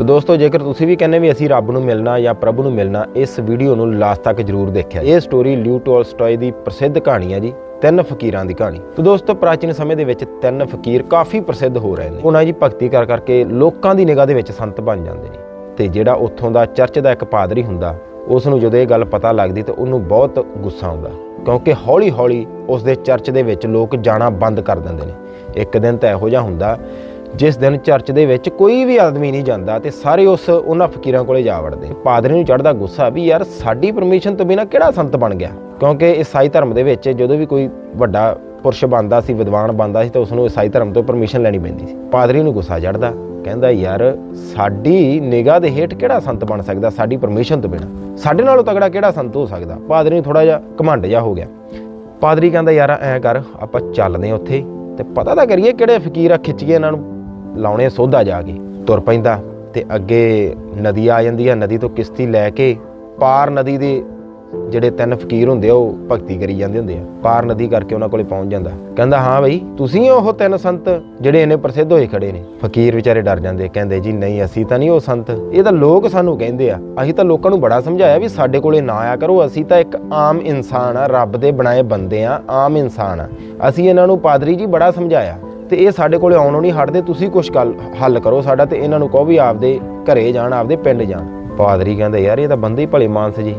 ਤਾਂ ਦੋਸਤੋ, ਜੇਕਰ ਤੁਸੀਂ ਵੀ ਕਹਿੰਦੇ ਵੀ ਅਸੀਂ ਰੱਬ ਨੂੰ ਮਿਲਣਾ ਜਾਂ ਪ੍ਰਭੂ ਨੂੰ ਮਿਲਣਾ, ਇਸ ਵੀਡੀਓ ਨੂੰ ਲਾਸਟ ਤੱਕ ਜਰੂਰ ਦੇਖਿਆ ਇਹ ਸਟੋਰੀ ਲਿਊ ਟੋਲਸਟੋਏ ਦੀ ਪ੍ਰਸਿੱਧ ਕਹਾਣੀ ਹੈ ਜੀ, ਤਿੰਨ ਫਕੀਰਾਂ ਦੀ ਕਹਾਣੀ। ਤਾਂ ਦੋਸਤੋ, ਪ੍ਰਾਚੀਨ ਸਮੇਂ ਦੇ ਵਿੱਚ ਤਿੰਨ ਫਕੀਰ ਕਾਫੀ ਪ੍ਰਸਿੱਧ ਹੋ ਰਹੇ ਨੇ। ਉਹਨਾਂ ਦੀ ਭਗਤੀ ਕਰ ਕਰਕੇ ਲੋਕਾਂ ਦੀ ਨਿਗਾਹ ਦੇ ਵਿੱਚ ਸੰਤ ਬਣ ਜਾਂਦੇ ਨੇ। ਤੇ ਜਿਹੜਾ ਉੱਥੋਂ ਦਾ ਚਰਚ ਦਾ ਇੱਕ ਪਾਦਰੀ ਹੁੰਦਾ ਉਸ ਨੂੰ ਜਦੋਂ ਇਹ ਗੱਲ ਪਤਾ ਲੱਗਦੀ ਤਾਂ ਉਹਨੂੰ ਬਹੁਤ ਗੁੱਸਾ ਆਉਂਦਾ। ਕਿਉਂਕਿ ਹੌਲੀ-ਹੌਲੀ ਉਸ ਦੇ ਚਰਚ ਦੇ ਵਿੱਚ ਲੋਕ ਜਾਣਾ ਬੰਦ ਕਰ ਦਿੰਦੇ ਨੇ। ਇੱਕ ਦਿਨ ਤਾਂ ਇਹੋ ਜਿਹਾ ਹੁੰਦਾ ਜਿਸ ਦਿਨ ਚਰਚ ਦੇ ਵਿੱਚ ਕੋਈ ਵੀ ਆਦਮੀ ਨਹੀਂ ਜਾਂਦਾ ਤੇ ਸਾਰੇ ਉਸ ਉਹਨਾਂ ਫਕੀਰਾਂ ਕੋਲੇ ਜਾ ਵੜਦੇ। ਪਾਦਰੀ ਨੂੰ ਚੜਦਾ ਗੁੱਸਾ ਵੀ, ਯਾਰ, ਸਾਡੀ ਪਰਮਿਸ਼ਨ ਤੋਂ ਬਿਨਾ ਕਿਹੜਾ ਸੰਤ ਬਣ ਗਿਆ? ਕਿਉਂਕਿ ਈਸਾਈ ਧਰਮ ਦੇ ਵਿੱਚ ਜਦੋਂ ਵੀ ਕੋਈ ਵੱਡਾ ਪੁਰਸ਼ ਬਣਦਾ ਸੀ, ਵਿਦਵਾਨ ਬਣਦਾ ਸੀ, ਤਾਂ ਉਸ ਨੂੰ ਈਸਾਈ ਧਰਮ ਤੋਂ ਪਰਮਿਸ਼ਨ ਲੈਣੀ ਪੈਂਦੀ ਸੀ। ਪਾਦਰੀ ਨੂੰ ਗੁੱਸਾ ਚੜਦਾ ਕਹਿੰਦਾ, ਯਾਰ, ਸਾਡੀ ਨਿਗਾਹ ਦੇ ਹੇਠ ਕਿਹੜਾ ਸੰਤ ਬਣ ਸਕਦਾ ਸਾਡੀ ਪਰਮਿਸ਼ਨ ਤੋਂ ਬਿਨਾ? ਸਾਡੇ ਨਾਲੋਂ ਤਗੜਾ ਕਿਹੜਾ ਸੰਤ ਹੋ ਸਕਦਾ? ਪਾਦਰੀ ਨੂੰ ਥੋੜਾ ਜਿਹਾ ਘਮੰਡ ਜਿਹਾ ਹੋ ਗਿਆ। ਪਾਦਰੀ ਕਹਿੰਦਾ, ਯਾਰ, ਐ ਕਰ, ਆਪਾਂ ਚੱਲਦੇ ਹਾਂ ਉੱਥੇ ਤੇ ਪਤਾ ਤਾਂ ਕਰੀਏ ਕਿਹੜੇ ਫਕੀਰ ਆ ਖਿੱਚੀਏ ਇਹਨਾਂ ਨੂੰ ਲਾਉਣੇ ਸੋਧਾ ਜਾ ਕੇ, ਤੁਰ ਪੈਂਦਾ ਤੇ ਅੱਗੇ ਨਦੀ ਆ ਜਾਂਦੀ ਆ, ਨਦੀ ਤੋਂ ਕਿਸ਼ਤੀ ਲੈ ਕੇ ਪਾਰ ਨਦੀ ਦੇ ਜਿਹੜੇ ਤਿੰਨ ਫਕੀਰ ਹੁੰਦੇ ਆ, ਉਹ ਭਗਤੀ ਕਰੀ ਜਾਂਦੇ ਹੁੰਦੇ ਆ। ਪਾਰ ਨਦੀ ਕਰਕੇ ਉਹਨਾਂ ਕੋਲੇ ਪਹੁੰਚ ਜਾਂਦਾ। ਕਹਿੰਦਾ, ਹਾਂ ਬਈ, ਤੁਸੀਂ ਉਹ ਤਿੰਨ ਸੰਤ ਜਿਹੜੇ ਇਹਨੇ ਪ੍ਰਸਿੱਧ ਹੋਏ ਖੜੇ ਨੇ। ਫਕੀਰ ਵਿਚਾਰੇ ਡਰ ਜਾਂਦੇ, ਕਹਿੰਦੇ, ਜੀ ਨਹੀਂ, ਅਸੀਂ ਤਾਂ ਨਹੀਂ ਉਹ ਸੰਤ। ਇਹ ਤਾਂ ਲੋਕ ਸਾਨੂੰ ਕਹਿੰਦੇ ਆ। ਅਸੀਂ ਤਾਂ ਲੋਕਾਂ ਨੂੰ ਬੜਾ ਸਮਝਾਇਆ ਵੀ ਸਾਡੇ ਕੋਲੇ ਨਾ ਆਇਆ ਕਰੋ, ਅਸੀਂ ਤਾਂ ਇੱਕ ਆਮ ਇਨਸਾਨ ਆ, ਰੱਬ ਦੇ ਬਣਾਏ ਬੰਦੇ ਆ, ਆਮ ਇਨਸਾਨ ਆ। ਅਸੀਂ ਇਹਨਾਂ ਨੂੰ ਪਾਦਰੀ ਜੀ ਬੜਾ ਸਮਝਾਇਆ। ਤੇ ਇਹ ਸਾਡੇ ਕੋਲੇ ਆਉਣੋਂ ਨਹੀਂ ਹਟਦੇ, ਤੁਸੀਂ ਕੁਝ ਹੱਲ ਕਰੋ ਸਾਡਾ ਤੇ ਇਹਨਾਂ ਨੂੰ ਕਹੋ ਵੀ ਆਪਦੇ ਘਰੇ ਜਾਣ, ਆਪਦੇ ਪਿੰਡ ਜਾਣ। ਪਾਦਰੀ ਕਹਿੰਦਾ, ਯਾਰ, ਇਹ ਤਾਂ ਬੰਦੇ ਹੀ ਭਲੇ ਮਾਨਸ ਜੀ।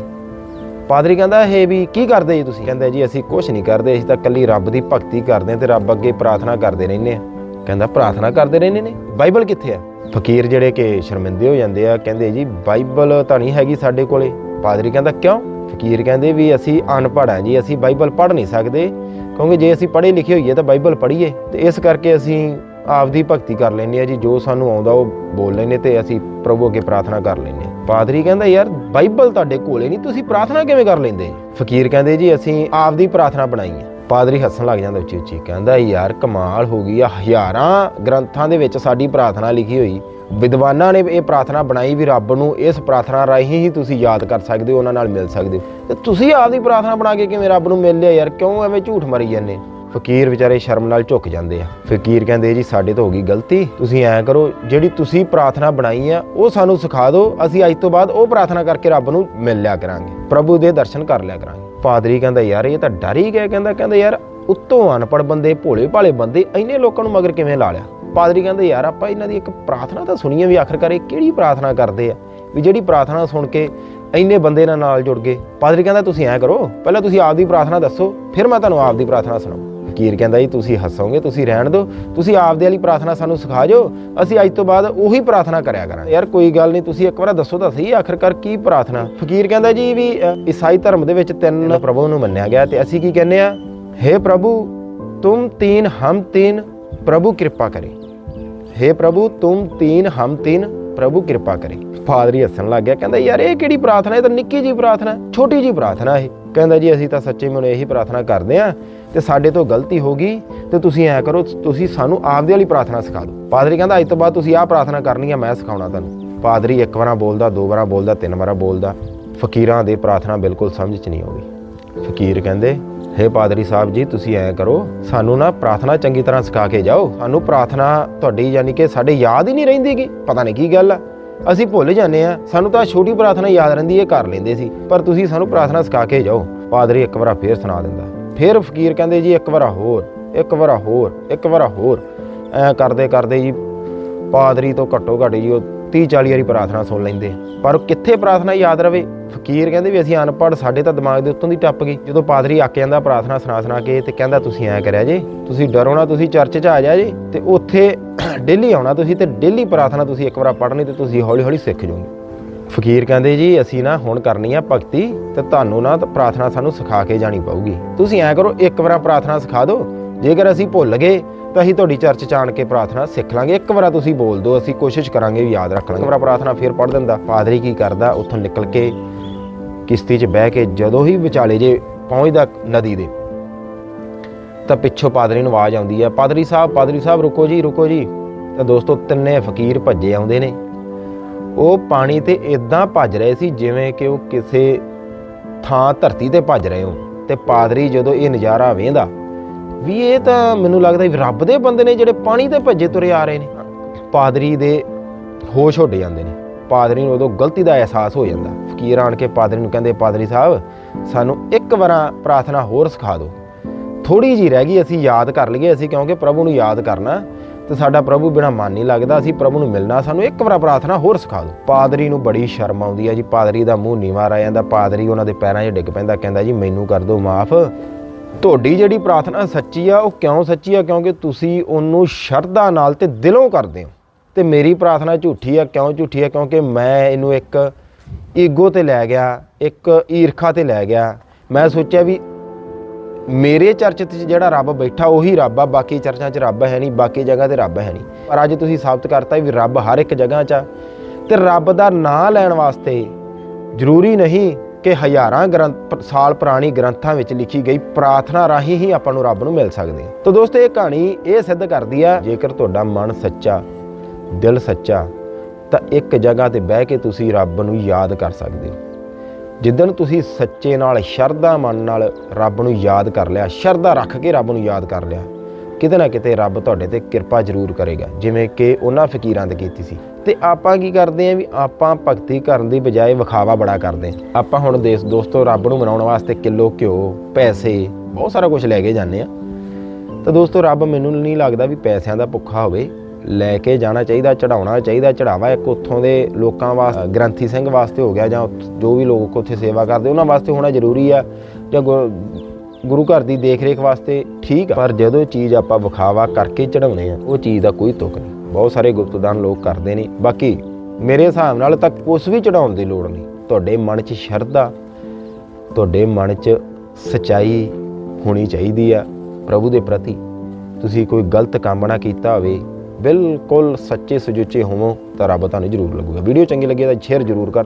ਪਾਦਰੀ ਕਹਿੰਦਾ, ਇਹ ਵੀ ਕੀ ਕਰਦੇ ਜੀ ਤੁਸੀਂ? ਕਹਿੰਦਾ, ਜੀ, ਅਸੀਂ ਕੁਝ ਨਹੀਂ ਕਰਦੇ, ਅਸੀਂ ਤਾਂ ਕੱਲੀ ਰੱਬ ਦੀ ਭਗਤੀ ਕਰਦੇ ਹਾਂ ਤੇ ਰੱਬ ਅੱਗੇ ਪ੍ਰਾਰਥਨਾ ਕਰਦੇ ਰਹਿੰਦੇ ਆ ਕਹਿੰਦਾ, ਪ੍ਰਾਰਥਨਾ ਕਰਦੇ ਰਹਿੰਦੇ ਨੇ? ਬਾਈਬਲ ਕਿੱਥੇ ਆ? ਫਕੀਰ ਜਿਹੜੇ ਕਿ ਸ਼ਰਮਿੰਦੇ ਹੋ ਜਾਂਦੇ ਆ, ਕਹਿੰਦੇ, ਜੀ, ਬਾਈਬਲ ਤਾਂ ਨਹੀਂ ਹੈਗੀ ਸਾਡੇ ਕੋਲੇ। ਪਾਦਰੀ ਕਹਿੰਦਾ, ਕਿਉਂ? ਫਕੀਰ ਕਹਿੰਦੇ ਵੀ ਅਸੀਂ ਅਨਪੜ੍ਹ ਆ ਜੀ, ਅਸੀਂ ਬਾਈਬਲ ਪੜ੍ਹ ਨਹੀਂ ਸਕਦੇ। ਕਿਉਂਕਿ ਜੇ ਅਸੀਂ ਪੜ੍ਹੇ ਲਿਖੇ ਹੋਈਏ ਤਾਂ ਬਾਈਬਲ ਪੜ੍ਹੀਏ। ਤੇ ਇਸ ਕਰਕੇ ਅਸੀਂ ਆਪਦੀ ਭਗਤੀ ਕਰ ਲੈਂਦੇ ਆ ਜੀ, ਜੋ ਸਾਨੂੰ ਆਉਂਦਾ ਉਹ ਬੋਲ ਲੈਂਦੇ ਤੇ ਅਸੀਂ ਪ੍ਰਭੂ ਅੱਗੇ ਪ੍ਰਾਰਥਨਾ ਕਰ ਲੈਂਦੇ ਹਾਂ। ਪਾਦਰੀ ਕਹਿੰਦਾ, ਯਾਰ, ਬਾਈਬਲ ਤੁਹਾਡੇ ਕੋਲੇ ਨਹੀਂ, ਤੁਸੀਂ ਪ੍ਰਾਰਥਨਾ ਕਿਵੇਂ ਕਰ ਲੈਂਦੇ? ਫਕੀਰ ਕਹਿੰਦੇ, ਜੀ, ਅਸੀਂ ਆਪਦੀ ਪ੍ਰਾਰਥਨਾ ਬਣਾਈ ਹੈ। ਪਾਦਰੀ ਹੱਸਣ ਲੱਗ ਜਾਂਦਾ ਉੱਚੀ ਉੱਚੀ ਕਹਿੰਦਾ, ਯਾਰ, ਕਮਾਲ ਹੋ ਗਈ ਆ, ਹਜ਼ਾਰਾਂ ਗ੍ਰੰਥਾਂ ਦੇ ਵਿੱਚ ਸਾਡੀ ਪ੍ਰਾਰਥਨਾ ਲਿਖੀ ਹੋਈ। ਵਿਦਵਾਨਾਂ ਨੇ ਇਹ ਪ੍ਰਾਰਥਨਾ ਬਣਾਈ ਵੀ ਰੱਬ ਨੂੰ ਇਸ ਪ੍ਰਾਰਥਨਾ ਰਾਹੀਂ ਹੀ ਤੁਸੀਂ ਯਾਦ ਕਰ ਸਕਦੇ ਹੋ, ਉਹਨਾਂ ਨਾਲ ਮਿਲ ਸਕਦੇ ਹੋ। ਤੇ ਤੁਸੀਂ ਆਪਦੀ ਪ੍ਰਾਰਥਨਾ ਬਣਾ ਕੇ ਕਿਵੇਂ ਰੱਬ ਨੂੰ ਮਿਲ ਲਿਆ ਯਾਰ? ਕਿਉਂ ਐਵੇਂ ਝੂਠ ਮਾਰੀ ਜਾਂਦੇ ਫਕੀਰ ਵਿਚਾਰੇ ਸ਼ਰਮ ਨਾਲ ਝੁਕ ਜਾਂਦੇ ਆ। ਫਕੀਰ ਕਹਿੰਦੇ, ਜੀ, ਸਾਡੇ ਤੋਂ ਹੋ ਗਈ ਗਲਤੀ। ਤੁਸੀਂ ਐਂ ਕਰੋ, ਜਿਹੜੀ ਤੁਸੀਂ ਪ੍ਰਾਰਥਨਾ ਬਣਾਈ ਆ, ਉਹ ਸਾਨੂੰ ਸਿਖਾ ਦਿਓ। ਅਸੀਂ ਅੱਜ ਤੋਂ ਬਾਅਦ ਉਹ ਪ੍ਰਾਰਥਨਾ ਕਰਕੇ ਰੱਬ ਨੂੰ ਮਿਲ ਲਿਆ ਕਰਾਂਗੇ। ਪ੍ਰਭੂ ਦੇ ਦਰਸ਼ਨ ਕਰ ਲਿਆ ਕਰਾਂਗੇ। ਪਾਦਰੀ ਕਹਿੰਦਾ, ਯਾਰ, ਇਹ ਤਾਂ ਡਰ ਹੀ ਗਿਆ। ਕਹਿੰਦਾ ਕਹਿੰਦਾ, ਯਾਰ, ਉੱਤੋਂ ਅਨਪੜ ਬੰਦੇ ਭੋਲੇ ਭਾਲੇ ਬੰਦੇ ਇੰਨੇ ਲੋਕਾਂ ਨੂੰ ਮਗਰ ਕਿਵੇਂ ਲਾ ਲਿਆ? ਪਾਦਰੀ ਕਹਿੰਦੇ, ਯਾਰ ਆਪਾਂ ਇਹਨਾਂ ਦੀ ਇੱਕ ਪ੍ਰਾਰਥਨਾ ਤਾਂ ਸੁਣੀਏ ਵੀ ਆਖਰਕਾਰ ਇਹ ਕਿਹੜੀ ਪ੍ਰਾਰਥਨਾ ਕਰਦੇ ਆ? ਵੀ ਜਿਹੜੀ ਪ੍ਰਾਰਥਨਾ ਸੁਣ ਕੇ ਇੰਨੇ ਬੰਦੇ ਨਾਲ ਨਾਲ ਜੁੜ ਗਏ। ਪਾਦਰੀ ਕਹਿੰਦਾ, ਤੁਸੀਂ ਐਂ ਕਰੋ, ਪਹਿਲਾਂ ਤੁਸੀਂ ਆਪ ਦੀ ਪ੍ਰਾਰਥਨਾ ਦੱਸੋ, ਫਿਰ ਮੈਂ ਤੁਹਾਨੂੰ ਆਪ ਦੀ ਪ੍ਰਾਰਥਨਾ ਸੁਣਾਉਂ ਫਕੀਰ ਕਹਿੰਦਾ, ਜੀ, ਤੁਸੀਂ ਹੱਸੋਗੇ, ਤੁਸੀਂ ਰਹਿਣ ਦਿਓ, ਤੁਸੀਂ ਆਪਦੇ ਵਾਲੀ ਪ੍ਰਾਰਥਨਾ ਸਾਨੂੰ ਸਿਖਾ ਜਾਓ, ਅਸੀਂ ਅੱਜ ਤੋਂ ਬਾਅਦ ਉਹੀ ਪ੍ਰਾਰਥਨਾ ਕਰਿਆ ਕਰਾਂਗੇ। ਯਾਰ, ਕੋਈ ਗੱਲ ਨਹੀਂ, ਤੁਸੀਂ ਇੱਕ ਵਾਰ ਦੱਸੋ ਤਾਂ ਸਹੀ ਆਖਰਕਾਰ ਕੀ ਪ੍ਰਾਰਥਨਾ? ਫਕੀਰ ਕਹਿੰਦਾ, ਜੀ, ਵੀ ਈਸਾਈ ਧਰਮ ਦੇ ਵਿੱਚ ਤਿੰਨ ਪ੍ਰਭੂ ਨੂੰ ਮੰਨਿਆ ਗਿਆ ਤੇ ਅਸੀਂ ਕੀ ਕਹਿੰਦੇ ਆ? हे ਪ੍ਰਭੂ, ਤੁਮ ਤੀਨ, ਹਮ ਤੀਨ, ਪ੍ਰਭੂ ਕਿਰਪਾ ਕਰੇ। हे ਪ੍ਰਭੂ ਤੁਮ तीन ਹਮ तीन ਪ੍ਰਭੂ ਕਿਰਪਾ ਕਰੇ ਫਾਦਰੀ ਹੱਸਣ ਲੱਗ ਗਿਆ ਕਹਿੰਦਾ ਯਾਰ ਇਹ ਕਿਹੜੀ ਪ੍ਰਾਰਥਨਾ ਇਹ ਤਾਂ ਨਿੱਕੀ ਜੀ ਪ੍ਰਾਰਥਨਾ ਛੋਟੀ ਜੀ ਪ੍ਰਾਰਥਨਾ ਇਹ ਕਹਿੰਦਾ ਜੀ ਅਸੀਂ ਤਾਂ ਸੱਚੇ ਮਨ ਇਹੀ ਪ੍ਰਾਰਥਨਾ ਕਰਦੇ ਆ ਤੇ ਸਾਡੇ ਤੋਂ ਗਲਤੀ ਹੋ ਗਈ ਤੇ ਤੁਸੀਂ ਐ ਕਰੋ ਤੁਸੀਂ ਸਾਨੂੰ ਆਪਦੇ ਵਾਲੀ ਪ੍ਰਾਰਥਨਾ ਸਿਖਾ ਦਿਓ ਪਾਦਰੀ ਕਹਿੰਦਾ ਅੱਜ ਤੋਂ ਬਾਅਦ ਤੁਸੀਂ ਆਹ ਪ੍ਰਾਰਥਨਾ ਕਰਨੀ ਆ ਮੈਂ ਸਿਖਾਉਣਾ ਤੁਹਾਨੂੰ ਪਾਦਰੀ ਇੱਕ ਵਾਰਾਂ ਬੋਲਦਾ ਦੋ ਵਾਰਾਂ ਬੋਲਦਾ ਤਿੰਨ ਵਾਰਾਂ ਬੋਲਦਾ ਫਕੀਰਾਂ ਦੇ ਪ੍ਰਾਰਥਨਾ ਬਿਲਕੁਲ ਸਮਝ ਚ ਨਹੀਂ ਆਉਂਦੀ ਫਕੀਰ ਕਹਿੰਦੇ ਹੇ ਪਾਦਰੀ ਸਾਹਿਬ ਜੀ, ਤੁਸੀਂ ਐਂ ਕਰੋ, ਸਾਨੂੰ ਨਾ ਪ੍ਰਾਰਥਨਾ ਚੰਗੀ ਤਰ੍ਹਾਂ ਸਿਖਾ ਕੇ ਜਾਓ। ਸਾਨੂੰ ਪ੍ਰਾਰਥਨਾ ਤੁਹਾਡੀ ਯਾਨੀ ਕਿ ਸਾਡੇ ਯਾਦ ਹੀ ਨਹੀਂ ਰਹਿੰਦੀਗੀ ਪਤਾ ਨਹੀਂ ਕੀ ਗੱਲ ਆ। ਅਸੀਂ ਭੁੱਲ ਜਾਂਦੇ ਆ। ਸਾਨੂੰ ਤਾਂ ਛੋਟੀ ਪ੍ਰਾਰਥਨਾ ਯਾਦ ਰਹਿੰਦੀ ਇਹ ਕਰ ਲੈਂਦੇ ਸੀ। ਪਰ ਤੁਸੀਂ ਸਾਨੂੰ ਪ੍ਰਾਰਥਨਾ ਸਿਖਾ ਕੇ ਜਾਓ। ਪਾਦਰੀ ਇੱਕ ਵਾਰ ਫੇਰ ਸੁਣਾ ਦਿੰਦਾ। ਫਿਰ ਫਕੀਰ ਕਹਿੰਦੇ ਜੀ, ਇੱਕ ਵਾਰ ਹੋਰ, ਇੱਕ ਵਾਰ ਹੋਰ, ਇੱਕ ਵਾਰ ਹੋਰ। ਐ ਕਰਦੇ ਕਰਦੇ ਜੀ, ਪਾਦਰੀ ਤੋਂ ਘੱਟੋ ਘੱਟ ਜੀ ਉਹ 30 40 ਵਾਰੀ ਪ੍ਰਾਰਥਨਾ ਸੁਣ ਲੈਂਦੇ ਪਰ ਕਿੱਥੇ ਪ੍ਰਾਰਥਨਾ ਯਾਦ ਰਵੇ? ਫਕੀਰ ਕਹਿੰਦੇ ਵੀ ਅਸੀਂ ਅਨਪੜ੍ਹ, ਸਾਡੇ ਤਾਂ ਦਿਮਾਗ ਦੇ ਉੱਤੋਂ ਦੀ ਟੱਪ ਗਈ। ਜਦੋਂ ਪਾਦਰੀ ਅੱਕ ਜਾਂਦਾ ਪ੍ਰਾਰਥਨਾ ਸੁਣਾ ਸੁਣਾ ਕੇ ਤੇ ਕਹਿੰਦਾ ਤੁਸੀਂ ਐਂ ਕਰਿਆ ਜੇ, ਤੁਸੀਂ ਡਰੋ ਨਾ, ਤੁਸੀਂ ਚਰਚ 'ਚ ਆ ਜਾ ਜੇ ਤੇ ਉੱਥੇ ਡੇਲੀ ਆਉਣਾ ਤੁਸੀਂ ਤੇ ਡੇਲੀ ਪ੍ਰਾਰਥਨਾ ਤੁਸੀਂ ਇੱਕ ਵਾਰ ਪੜ੍ਹਨੀ ਤੇ ਤੁਸੀਂ ਹੌਲੀ ਹੌਲੀ ਸਿੱਖ ਜਾਓਗੇ। ਫਕੀਰ ਕਹਿੰਦੇ ਜੀ, ਅਸੀਂ ਨਾ ਹੁਣ ਕਰਨੀ ਆ ਭਗਤੀ ਤੇ ਤੁਹਾਨੂੰ ਨਾ ਪ੍ਰਾਰਥਨਾ ਸਾਨੂੰ ਸਿਖਾ ਕੇ ਜਾਣੀ ਪਊਗੀ। ਤੁਸੀਂ ਐਂ ਕਰੋ, ਇੱਕ ਵਾਰ ਪ੍ਰਾਰਥਨਾ ਸਿਖਾ ਦਿਓ। ਜੇਕਰ ਅਸੀਂ ਭੁੱਲ ਗਏ, ਤਾਂ ਅਸੀਂ ਤੁਹਾਡੀ ਚਰਚ ਚ ਆਣ ਕੇ ਪ੍ਰਾਰਥਨਾ ਸਿੱਖ ਲਾਂਗੇ। ਇੱਕ ਵਾਰ ਤੁਸੀਂ ਬੋਲ ਦਿਓ, ਅਸੀਂ ਕੋਸ਼ਿਸ਼ ਕਰਾਂਗੇ ਵੀ ਯਾਦ ਰੱਖ ਲਾਂਗੇ। ਇੱਕ ਵਾਰ ਪ੍ਰਾਰਥਨਾ ਫੇਰ ਪੜ੍ਹ ਦਿੰਦਾ। ਪਾਦਰੀ ਕੀ ਕਰਦਾ, ਉੱਥੋਂ ਨਿਕਲ ਕੇ ਕਿਸ਼ਤੀ 'ਚ ਬਹਿ ਕੇ ਜਦੋਂ ਹੀ ਵਿਚਾਲੇ ਜੇ ਪਹੁੰਚਦਾ ਨਦੀ ਦੇ, ਤਾਂ ਪਿੱਛੋਂ ਪਾਦਰੀ ਨੂੰ ਆਵਾਜ਼ ਆਉਂਦੀ ਹੈ ਪਾਦਰੀ ਸਾਹਿਬ ਪਾਦਰੀ ਸਾਹਿਬ, ਰੁਕੋ ਜੀ ਰੁਕੋ ਜੀ। ਤਾਂ ਦੋਸਤੋ ਤਿੰਨੇ ਫਕੀਰ ਭੱਜੇ ਆਉਂਦੇ ਨੇ। ਉਹ ਪਾਣੀ ਤੇ ਇਦਾਂ ਭੱਜ ਰਹੇ ਸੀ ਜਿਵੇਂ ਕਿ ਉਹ ਕਿਸੇ ਥਾਂ ਧਰਤੀ ਤੇ ਭੱਜ ਰਹੇ ਹੋ ਤੇ ਪਾਦਰੀ ਜਦੋਂ ਇਹ ਨਜ਼ਾਰਾ ਵੇਂਦਾ ਵੀ ਇਹ ਤਾਂ ਮੈਨੂੰ ਲੱਗਦਾ ਵੀ ਰੱਬ ਦੇ ਬੰਦੇ ਨੇ ਜਿਹੜੇ ਪਾਣੀ ਤੇ ਭੱਜੇ ਤੁਰੇ ਆ ਰਹੇ ਨੇ। ਪਾਦਰੀ ਦੇ ਹੋਸ਼ ਉੱਡ ਜਾਂਦੇ ਨੇ। ਪਾਦਰੀ ਨੂੰ ਉਦੋਂ ਗਲਤੀ ਦਾ ਅਹਿਸਾਸ ਹੋ ਜਾਂਦਾ। ਫਕੀਰ ਆਣ ਕੇ ਪਾਦਰੀ ਨੂੰ ਕਹਿੰਦੇ, ਪਾਦਰੀ ਸਾਹਿਬ, ਸਾਨੂੰ ਇੱਕ ਵਾਰਾਂ ਪ੍ਰਾਰਥਨਾ ਹੋਰ ਸਿਖਾ ਦਿਓ। ਥੋੜੀ ਜੀ ਰਹਿ ਗਈ, ਅਸੀਂ ਯਾਦ ਕਰ ਲਈਏ, ਅਸੀਂ ਕਿਉਂਕਿ ਪ੍ਰਭੂ ਨੂੰ ਯਾਦ ਕਰਨਾ ਤੇ ਸਾਡਾ ਪ੍ਰਭੂ ਬਿਨਾ ਮਨ ਨਹੀਂ ਲੱਗਦਾ, ਅਸੀਂ ਪ੍ਰਭੂ ਨੂੰ ਮਿਲਣਾ, ਸਾਨੂੰ ਇੱਕ ਵਾਰ ਪ੍ਰਾਰਥਨਾ ਹੋਰ ਸਿਖਾ ਦਿਓ। ਪਾਦਰੀ ਨੂੰ ਬੜੀ ਸ਼ਰਮ ਆਉਂਦੀ ਹੈ ਜੀ। ਪਾਦਰੀ ਦਾ ਮੂੰਹ ਨੀਵਾਂ ਰਹਿ ਜਾਂਦਾ, ਪਾਦਰੀ ਉਹਨਾਂ ਦੇ ਪੈਰਾਂ 'ਚ ਡਿੱਗ ਪੈਂਦਾ, ਕਹਿੰਦਾ, ਜੀ, ਮੈਨੂੰ ਕਰ ਦਿਓ ਮਾਫ। ਤੁਹਾਡੀ ਜਿਹੜੀ ਪ੍ਰਾਰਥਨਾ ਸੱਚੀ ਆ, ਉਹ ਕਿਉਂ ਸੱਚੀ ਆ? ਕਿਉਂਕਿ ਤੁਸੀਂ ਉਹਨੂੰ ਸ਼ਰਧਾ ਨਾਲ ਤੇ ਦਿਲੋਂ ਕਰਦੇ ਹੋ। ਤੇ ਮੇਰੀ ਪ੍ਰਾਰਥਨਾ ਝੂਠੀ ਆ, ਕਿਉਂ ਝੂਠੀ ਆ? ਕਿਉਂਕਿ ਮੈਂ ਇਹਨੂੰ ਇੱਕ ਈਗੋ ਤੇ ਲੈ ਗਿਆ, ਇੱਕ ਈਰਖਾ ਤੇ ਲੈ ਗਿਆ। ਮੈਂ ਸੋਚਿਆ ਵੀ ਮੇਰੇ ਚਰਚ 'ਚ ਜਿਹੜਾ ਰੱਬ ਬੈਠਾ, ਉਹੀ ਰੱਬ ਆ, ਬਾਕੀ ਚਰਚਾਂ 'ਚ ਰੱਬ ਹੈ ਨਹੀਂ, ਬਾਕੀ ਜਗ੍ਹਾ ਤੇ ਰੱਬ ਹੈ ਨਹੀਂ। ਪਰ ਅੱਜ ਤੁਸੀਂ ਸਾਬਤ ਕਰਤਾ ਵੀ ਰੱਬ ਹਰ ਇੱਕ ਜਗ੍ਹਾ 'ਚ ਆ। ਤੇ ਰੱਬ ਦਾ ਨਾਂ ਲੈਣ ਵਾਸਤੇ ਜ਼ਰੂਰੀ ਨਹੀਂ ਕਿ ਹਜ਼ਾਰਾਂ ਗ੍ਰੰਥ ਸਾਲ ਪੁਰਾਣੀ ਗ੍ਰੰਥਾਂ ਵਿੱਚ ਲਿਖੀ ਗਈ ਪ੍ਰਾਰਥਨਾ ਰਾਹੀਂ ਹੀ ਆਪਾਂ ਨੂੰ ਰੱਬ ਨੂੰ ਮਿਲ ਸਕਦੇ। ਹਾਂ ਤਾਂ ਦੋਸਤੋ, ਇਹ ਕਹਾਣੀ ਇਹ ਸਿੱਧ ਕਰਦੀ ਆ, ਜੇਕਰ ਤੁਹਾਡਾ ਮਨ ਸੱਚਾ ਦਿਲ ਸੱਚਾ, ਤਾਂ ਇੱਕ ਜਗ੍ਹਾ ਤੇ ਬਹਿ ਕੇ ਤੁਸੀਂ ਰੱਬ ਨੂੰ ਯਾਦ ਕਰ ਸਕਦੇ ਹੋ। ਜਿੱਦਣ ਤੁਸੀਂ ਸੱਚੇ ਨਾਲ, ਸ਼ਰਧਾ ਮਨ ਨਾਲ ਰੱਬ ਨੂੰ ਯਾਦ ਕਰ ਲਿਆ, ਸ਼ਰਧਾ ਰੱਖ ਕੇ ਰੱਬ ਨੂੰ ਯਾਦ ਕਰ ਲਿਆ, ਕਿਤੇ ਨਾ ਕਿਤੇ ਰੱਬ ਤੁਹਾਡੇ ਤੇ ਕਿਰਪਾ ਜ਼ਰੂਰ ਕਰੇਗਾ, ਜਿਵੇਂ ਕਿ ਉਹਨਾਂ ਫਕੀਰਾਂ ਤੇ ਕੀਤੀ ਸੀ। ਤੇ ਆਪਾਂ ਕੀ ਕਰਦੇ ਆਂ ਵੀ ਆਪਾਂ ਭਗਤੀ ਕਰਨ ਦੀ ਬਜਾਏ ਵਿਖਾਵਾ ਬੜਾ ਕਰਦੇ ਆਂ ਆਪਾਂ ਹੁਣ ਦੇਸ ਦੋਸਤੋ, ਰੱਬ ਨੂੰ ਮਨਾਉਣ ਵਾਸਤੇ ਕਿਲੋ ਘਿਓ, ਪੈਸੇ, ਬਹੁਤ ਸਾਰਾ ਕੁਝ ਲੈ ਕੇ ਜਾਂਦੇ ਆ ਤਾਂ ਦੋਸਤੋ, ਰੱਬ ਮੈਨੂੰ ਨਹੀਂ ਲੱਗਦਾ ਵੀ ਪੈਸਿਆਂ ਦਾ ਭੁੱਖਾ ਹੋਵੇ। ਲੈ ਕੇ ਜਾਣਾ ਚਾਹੀਦਾ ਚੜਾਉਣਾ ਚਾਹੀਦਾ ਚੜਾਵਾ ਇੱਕ ਉੱਥੋਂ ਦੇ ਲੋਕਾਂ ਵਾਸਤੇ ਗ੍ਰੰਥੀ ਸਿੰਘ ਵਾਸਤੇ ਹੋ ਗਿਆ ਜਾਂ ਜੋ ਵੀ ਲੋਕ ਉੱਥੇ ਸੇਵਾ ਕਰਦੇ, ਉਹਨਾਂ ਵਾਸਤੇ ਹੋਣਾ ਜ਼ਰੂਰੀ ਆ ਜਾਂ ਗੁ- ਗੁਰੂ ਘਰ ਦੀ ਦੇਖ-ਰੇਖ ਵਾਸਤੇ ਠੀਕ ਆ। ਪਰ ਜਦੋਂ ਚੀਜ਼ ਆਪਾਂ ਵਿਖਾਵਾ ਕਰਕੇ ਚੜਾਉਨੇ ਆ, ਉਹ ਚੀਜ਼ ਦਾ ਕੋਈ ਤੁਕ ਨਹੀਂ। ਬਹੁਤ ਸਾਰੇ ਗੁਪਤਦਾਨ ਲੋਕ ਕਰਦੇ ਨੇ। ਬਾਕੀ ਮੇਰੇ ਹਿਸਾਬ ਨਾਲ ਤਾਂ ਕੁਛ ਵੀ ਚੜਾਉਣ ਦੀ ਲੋੜ ਨਹੀਂ। ਤੁਹਾਡੇ ਮਨ 'ਚ ਸ਼ਰਧਾ, ਤੁਹਾਡੇ ਮਨ 'ਚ ਸਚਾਈ ਹੋਣੀ ਚਾਹੀਦੀ ਆ ਪ੍ਰਭੂ ਦੇ ਪ੍ਰਤੀ। ਤੁਸੀਂ ਕੋਈ ਗਲਤ ਕੰਮ ਨਾ ਕੀਤਾ ਹੋਵੇ। ਬਿਲਕੁਲ ਸੱਚੇ ਸੁਚੱਜੇ ਹੋਵੋ ਤਾਂ ਰੱਬ ਤੁਹਾਨੂੰ ਜ਼ਰੂਰ ਲੱਗੂਗਾ। ਵੀਡੀਓ ਚੰਗੀ ਲੱਗੇ ਤਾਂ ਸ਼ੇਅਰ ਜ਼ਰੂਰ ਕਰ।